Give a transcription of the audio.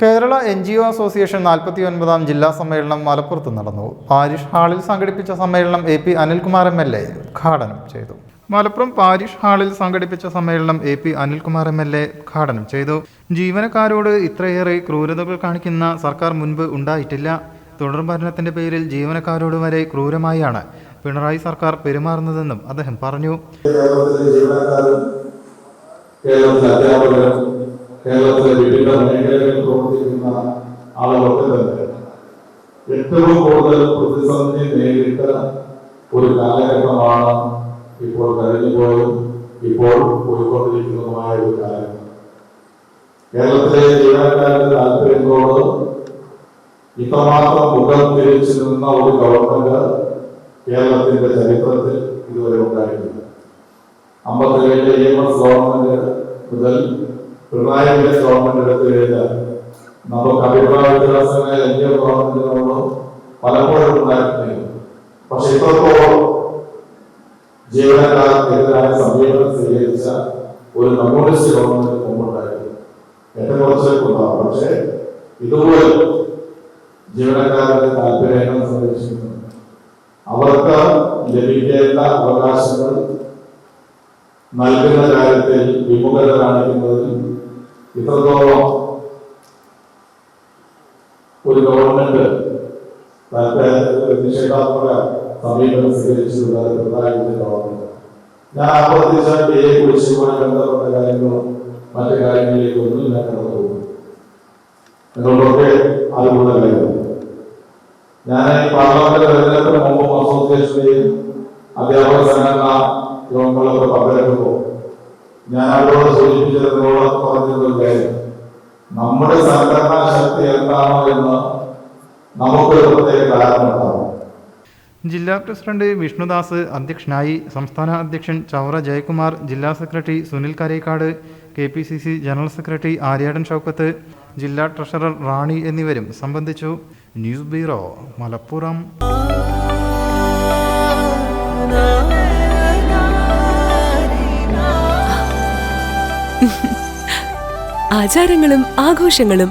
Kerala N G O association നാൽപ്പത്തി ഒൻപതാം ജില്ലാ സമ്മേളനം മലപ്പുറത്ത് നടന്നു. പാരിഷ് ഹാളിൽ സംഘടിപ്പിച്ച സമ്മേളനം A P Anilkumar M L A ഉദ്ഘാടനം ചെയ്തു. മലപ്പുറം പാരിഷ് ഹാളിൽ സംഘടിപ്പിച്ച സമ്മേളനം A P Anilkumar M L A ഉദ്ഘാടനം ചെയ്തു. ജീവനക്കാരോട് ഇത്രയേറെ ക്രൂരതകൾ കാണിക്കുന്ന സർക്കാർ മുൻപ് ഉണ്ടായിട്ടില്ല. തുടർ ഭരണത്തിന്റെ പേരിൽ ജീവനക്കാരോട് വരെ ക്രൂരമായാണ് പിണറായി സർക്കാർ പെരുമാറുന്നതെന്നും അദ്ദേഹം പറഞ്ഞു. കേരളത്തിലെ വിവിധ മേഖലകളിൽ പ്രവർത്തിക്കുന്ന ആളുകൾക്ക് തന്നെ ഏറ്റവും കൂടുതൽ പ്രതിസന്ധി നേരിട്ട ഒരു കാലഘട്ടമാണ് ഇപ്പോൾ കഴിഞ്ഞുപോയും ഇപ്പോൾ പോയിക്കൊണ്ടിരിക്കുന്നതുമായ ഒരു കാലഘട്ടം. കേരളത്തിലെ ജീവനക്കാരുടെ താല്പര്യങ്ങളോട് ഇത്രമാത്രം മുഖം തിരിച്ചു നിന്ന ഒരു ഗവൺമെന്റ് കേരളത്തിന്റെ ചരിത്രത്തിൽ ഇതുവരെ ഉണ്ടായിട്ടില്ല. അമ്പത്തിലേഴിലെ എം എസ് ഗവൺമെന്റ് മുതൽ പിണറായി വിജയൻ ഗവൺമെന്റ് എടുത്തു കഴിഞ്ഞാൽ നമുക്ക് അഭിപ്രായ വ്യത്യാസങ്ങളെ എൻ ഗവൺമെന്റിനോട് പലപ്പോഴും ഉണ്ടായിരുന്നില്ല പക്ഷെ ഇത്രത്തോളം ജീവനക്കാർക്കെതിരായ സമീപനം സ്വീകരിച്ച ഒരു കമ്മ്യൂണിസ്റ്റ് ഗവൺമെന്റ് മുമ്പുണ്ടായിരുന്നു. എന്റെ കുറച്ചേക്കുണ്ടാവും. പക്ഷേ ഇതുപോലെ ജീവനക്കാരുടെ താല്പര്യങ്ങൾ സംരക്ഷിക്കുന്നു. അവർക്ക് ലഭിക്കേണ്ട അവകാശങ്ങൾ നൽകുന്ന കാര്യത്തിൽ വിമുഖത കാണിക്കുന്നതിൽ ഇത്രത്തോളം ഒരു ഗവൺമെന്റ് നിഷേധാത്മക സമീപനം സ്വീകരിച്ചിട്ടുള്ളത് പിണറായി വിജയൻ ഗവൺമെന്റ് ഞാൻ ആവർത്തിച്ച പി എ കുറിച്ചുമായി ബന്ധപ്പെട്ട കാര്യങ്ങളും മറ്റു കാര്യങ്ങളിലേക്ക് ഞാൻ കടന്നു പോകുന്നു നിങ്ങളൊക്കെ അറിവുള്ള കാര്യം ഞാൻ പാർലമെന്റ് തെരഞ്ഞെടുപ്പിന് മുമ്പ് അസോസിയേഷന്റെയും അധ്യാപക സംഘടന യോഗങ്ങളൊക്കെ പങ്കെടുക്കുമ്പോൾ ഞാൻ അവരോട് സൂചിപ്പിച്ചത് എന്താണോ എന്ന് നമുക്കൊരു പ്രത്യേക ധാരണ ജില്ലാ പ്രസിഡന്റ് വിഷ്ണുദാസ് അധ്യക്ഷനായി സംസ്ഥാന അധ്യക്ഷൻ ചവറ ജയകുമാർ ജില്ലാ secretary Sunil Karekkad K P C C general secretary Aryadan Shoukath ജില്ലാ ട്രഷറർ റാണി എന്നിവരും സംബന്ധിച്ചു. News bureau Malappuram. ആചാരങ്ങളും ആഘോഷങ്ങളും